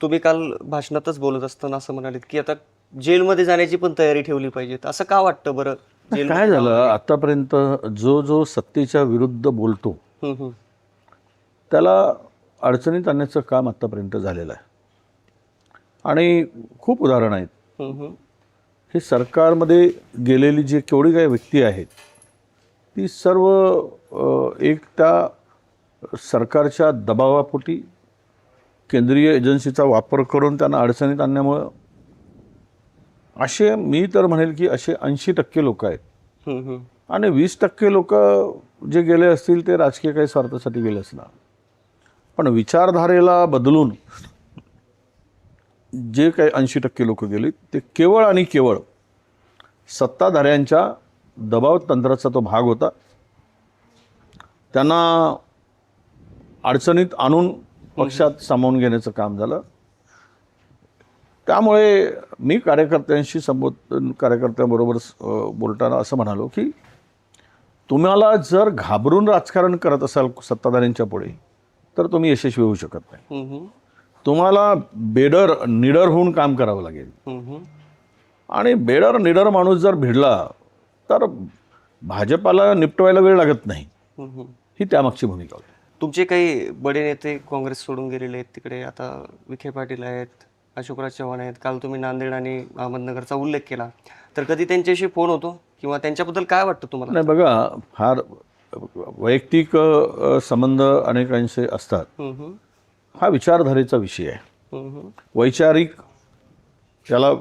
तुम्ही काल भाषणातच बोलत असताना असं म्हणालेत की आता जेलमध्ये जाण्याची पण तयारी ठेवली पाहिजे असं का वाटतं बरं? काय झालं? आतापर्यंत जो जो सत्तेच्या विरुद्ध बोलतो. त्याला अडचणीत आणण्याचं काम आत्तापर्यंत झालेलं आहे. आणि खूप उदाहरणं आहेत. हे सरकारमध्ये गेलेली जी केवढी काही व्यक्ती आहेत ती सर्व एक त्या सरकारच्या दबावापोटी केंद्रीय एजन्सीचा वापर करून त्यांना अडचणीत आणण्यामुळं असे मी तर म्हणेल की असे ऐंशी टक्के लोक आहेत. आणि वीस टक्के लोक जे गेले असतील ते राजकीय काही स्वार्थासाठी गेले असणार. पण विचारधारेला बदलून जे काही ऐंशी टक्के लोक गेले ते केवळ आणि केवळ सत्ताधाऱ्यांच्या दबाव तंत्राचा तो भाग होता. त्यांना अडचणीत आणून पक्षात सामावून घेण्याचं काम झालं त्यामुळे मी कार्यकर्त्यांशी संबोधन कार्यकर्त्यांबरोबर बोलताना असं म्हणालो की तुम्हाला जर घाबरून राजकारण करत असाल सत्ताधाऱ्यांच्या पुढे तर तुम्ही यशस्वी होऊ शकत नाही. तुम्हाला बेडर निडर होऊन काम करावं लागेल. आणि बेडर निडर माणूस जर भिडला तर भाजपाला निपटवायला वेळ लागत नाही. ही त्यामागची भूमिका होती तुमचे काही बडे नेते काँग्रेस सोडून गेलेले आहेत तिकडे? आता विखे पाटील आहेत अशोकराज चव्हाण आहेत काल तुम्ही नांदेड आणि अहमदनगरचा उल्लेख केला. तर कधी त्यांच्याशी फोन होतो किंवा त्यांच्याबद्दल काय वाटतं तुम्हाला? नाही बघा फार वैयक्तिक संबंध अनेकांचे असतात. हा विचारधारेचा विषय आहे. वैचारिक त्याला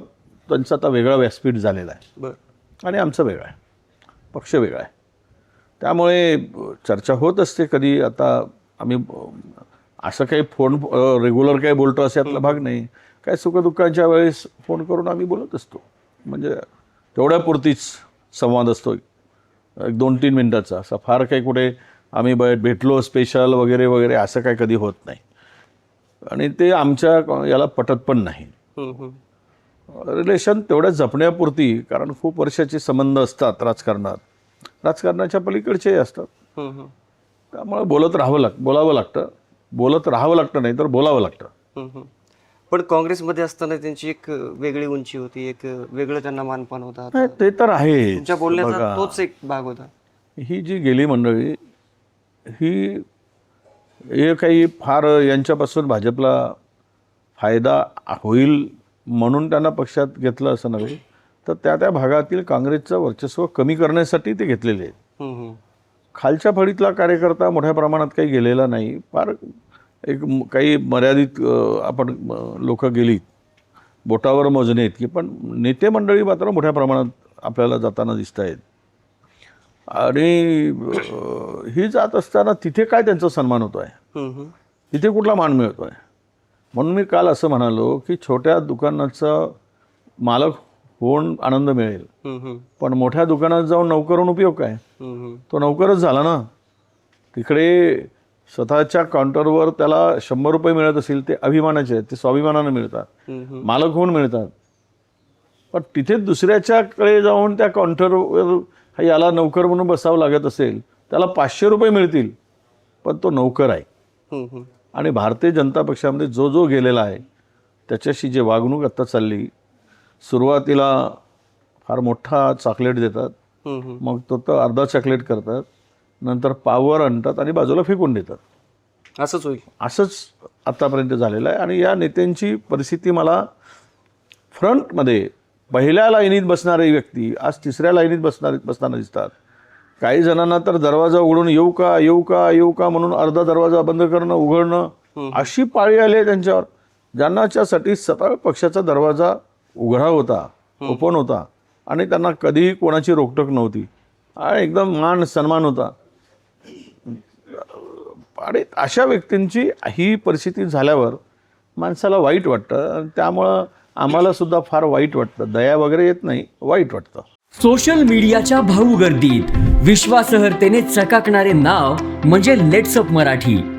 त्यांचा आता वेगळा व्यासपीठ झालेला आहे. बरं. आणि आमचं वेगळं आहे. पक्ष वेगळा आहे. त्यामुळे चर्चा होत असते कधी. आता आम्ही असं काही फोन रेग्युलर काही बोलतो असं यातला भाग नाही. काय सुखदुःखाच्या वेळेस फोन करून आम्ही बोलत असतो. म्हणजे तेवढ्यापुरतीच संवाद असतो. एक दोन तीन मिनटाचा. असा फार काही कुठे आम्ही ब भेटलो स्पेशल वगैरे वगैरे असं काय कधी होत नाही. आणि ते आमच्या याला पटत पण नाही. रिलेशन तेवढ्या जपण्यापुरती कारण खूप वर्षाचे संबंध असतात राजकारणात. राजकारणाच्या पलीकडचेही असतात. त्यामुळे बोलत राहावं लाग बोलावं लागतं. बोलत राहावं लागतं नाही तर बोलावं लागतं. पण काँग्रेसमध्ये असताना त्यांची एक वेगळी उंची होती एक वेगळं त्यांना मानपान होता. ते तर आहे तुमच्या बोलण्याचा तोच एक भाग होता. ही जी गेली मंडळी ही हे काही फार यांच्यापासून भाजपला फायदा होईल म्हणून त्यांना पक्षात घेतलं असं नव्हे. तर त्या त्या भागातील काँग्रेसचं वर्चस्व कमी करण्यासाठी ते घेतलेले आहेत. खालच्या फळीतला कार्यकर्ता मोठ्या प्रमाणात काही गेलेला नाही. फार एक काही मर्यादित आपण लोक गेलीत. बोटावर मोजणे इतकी पण नेते मंडळी मात्र मोठ्या प्रमाणात आपल्याला जाताना दिसत आहेत. आणि ही जात असताना तिथे काय त्यांचा सन्मान होतो आहे. तिथे कुठला मान मिळतो आहे म्हणून मी काल असं म्हणालो की छोट्या दुकानाचा मालक होऊन आनंद मिळेल. पण मोठ्या दुकानात जाऊन नौकर होऊन उपयोग काय. तो नौकरच झाला ना तिकडे स्वतःच्या काउंटरवर त्याला शंभर रुपये मिळत असतील ते अभिमानाचे आहेत ते स्वाभिमानानं मिळतात. मालक होऊन मिळतात पण तिथे दुसऱ्याच्याकडे जाऊन त्या काउंटरवर याला नौकर म्हणून बसावं लागत असेल त्याला पाचशे रुपये मिळतील पण तो नौकर आहे. आणि भारतीय जनता पक्षामध्ये जो जो गेलेला आहे त्याच्याशी जे वागणूक आत्ता चालली सुरुवातीला फार मोठा चॉकलेट देतात. मग तो तर अर्धा चॉकलेट करतात. नंतर पावर आणतात आणि बाजूला फेकून देतात. असंच होईल. असंच आत्तापर्यंत झालेलं आहे. आणि या नेत्यांची परिस्थिती मला फ्रंटमध्ये पहिल्या लाईनीत बसणारी व्यक्ती आज तिसऱ्या लाईनीत बसणार बसताना दिसतात. काही जणांना तर दरवाजा उघडून येऊ का येऊ का येऊ का म्हणून अर्धा दरवाजा बंद करणं उघडणं अशी पाळी आली आहे त्यांच्यावर. ज्यांनाच्यासाठी सतत पक्षाचा दरवाजा उघडा होता ओपन होता आणि त्यांना कधीही कोणाची रोकटोक नव्हती. आणि एकदम मान सन्मान होता. आणि अशा व्यक्तींची ही परिस्थिती झाल्यावर माणसाला वाईट वाटतं. आणि त्यामुळं आम्हाला सुद्धा फार वाईट वाटतं. दया वगैरे येत नाही वाईट वाटतं. सोशल मीडियाच्या भाऊ गर्दीत विश्वासार्हतेने चकाकणारे नाव म्हणजे लेट्सअप मराठी.